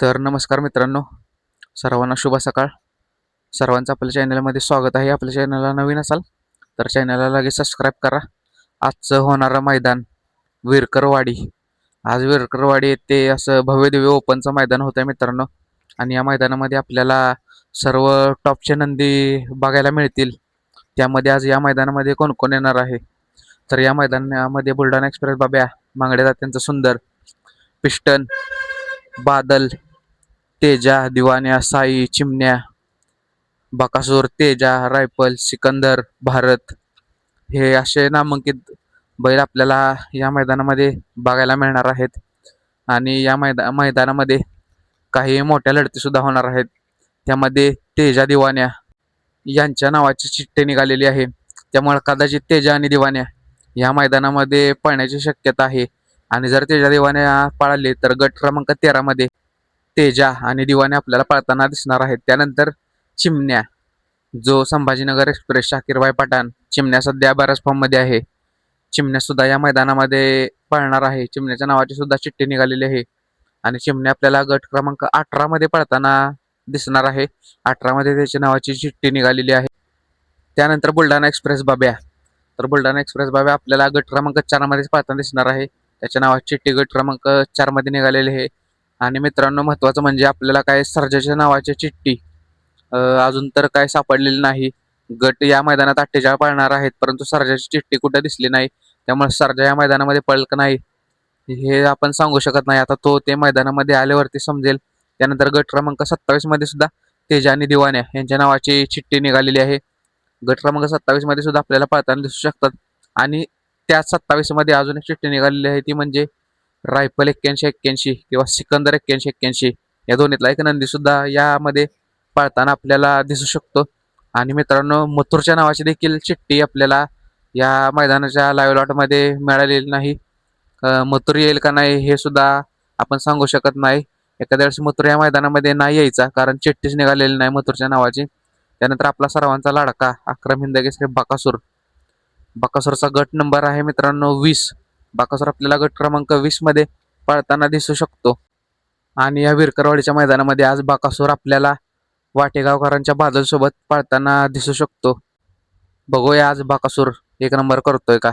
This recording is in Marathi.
तर नमस्कार मित्रांनो सर्वांना शुभ सकाळ. सर्वांचं आपल्या चॅनलमध्ये स्वागत आहे. आपल्या चॅनलला नवीन असाल तर चॅनलला लगेच सबस्क्राईब करा. आजचं होणारं मैदान विरकरवाडी. आज विरकरवाडी येथे असं भव्यदिव्य ओपनचं मैदान होतं आहे मित्रांनो. आणि या मैदानामध्ये आपल्याला सर्व टॉपचे नंदी बघायला मिळतील. त्यामध्ये आज या मैदानामध्ये कोण कोण येणार आहे? तर या मैदानामध्ये बुलढाणा एक्सप्रेस बाब्या मांगडे त्यांचं सुंदर पिस्टन बादल तेजा दिवान्या साई चिमण्या बकासूर तेजा रायफल सिकंदर भारत. हे असे नामांकित बैल आपल्याला या मैदानामध्ये बघायला मिळणार आहेत. आणि या मैदा मैदानामध्ये काही मोठ्या लढतीसुद्धा होणार आहेत. त्यामध्ये तेजा दिवान्या यांच्या नावाची चिठ्ठी निघालेली आहे. त्यामुळे कदाचित तेजा आणि दिवान्या या मैदानामध्ये पळण्याची शक्यता आहे. आणि जर तेजा दिवान्या पळाले तर गट क्रमांक तेरामध्ये तेजा आणि दिवाने आपल्याला पळताना दिसणार आहेत. त्यानंतर चिमण्या जो संभाजीनगर एक्सप्रेस शाकीरबाई पठाण चिमण्या सध्या बऱ्याच फॉर्ममध्ये आहे. चिमण्या सुद्धा या मैदानामध्ये पळणार आहे. चिमण्याच्या नावाची सुद्धा चिठ्ठी निघालेली आहे. आणि चिमण्या आपल्याला गट क्रमांक अठरामध्ये पळताना दिसणार आहे. अठरामध्ये त्याच्या नावाची चिठ्ठी निघालेली आहे. त्यानंतर बुलढाणा एक्सप्रेस बाब्या. तर बुलढाणा एक्सप्रेस बाब्या आपल्याला गट क्रमांक चारमध्येच पळताना दिसणार आहे. त्याच्या नावाची चिठ्ठी गट क्रमांक चारमध्ये निघालेली आहे. आणि मित्रांनो महत्त्वाचं म्हणजे आपल्याला काय सर्जाच्या नावाची चिठ्ठी अजून तर काय सापडलेली नाही. गट या मैदानात अठ्ठेचाळ पाळणार आहेत परंतु सर्जाची चिठ्ठी कुठे दिसली नाही. त्यामुळे सर्जा या मैदानामध्ये पळल का नाही हे आपण सांगू शकत नाही. आता तो ते मैदानामध्ये आल्यावरती समजेल. त्यानंतर गट क्रमांक सत्तावीसमध्ये सुद्धा तेजा आणि दिवान्या यांच्या नावाची चिठ्ठी निघालेली आहे. गट क्रमांक सत्तावीसमध्ये सुद्धा आपल्याला पळताना दिसू शकतात. आणि त्या सत्तावीसमध्ये अजून एक चिठ्ठी निघालेली आहे ती म्हणजे रायफल एक्क्याऐंशी एक्क्याऐंशी किंवा सिकंदर एक्क्याऐंशी एक्क्याऐंशी या दोन्हीतला एक नंदीसुद्धा यामध्ये पाळताना आपल्याला दिसू शकतो. आणि मित्रांनो मथुरच्या नावाची देखील चिठ्ठी आपल्याला या मैदानाच्या लाईव्ह लॉटमध्ये मिळालेली नाही. मथुर येईल का नाही हे सुद्धा आपण सांगू शकत नाही. एखाद्या वेळेस मथुर या मैदानामध्ये नाही यायचा कारण चिठ्ठीच निघालेली नाही मथुरच्या नावाची. त्यानंतर आपला सर्वांचा लाडका अक्रम श्री बाकासूर. बाकासूरचा गट नंबर आहे मित्रांनो वीस. बाकासूर आपल्याला गट क्रमांक वीसमध्ये पळताना दिसू शकतो. आणि या विरकरवाडीच्या मैदानामध्ये आज बाकासूर आपल्याला वाटेगावकरांच्या बादलसोबत पळताना दिसू शकतो. बघूया आज बाकासूर एक नंबर करतोय का?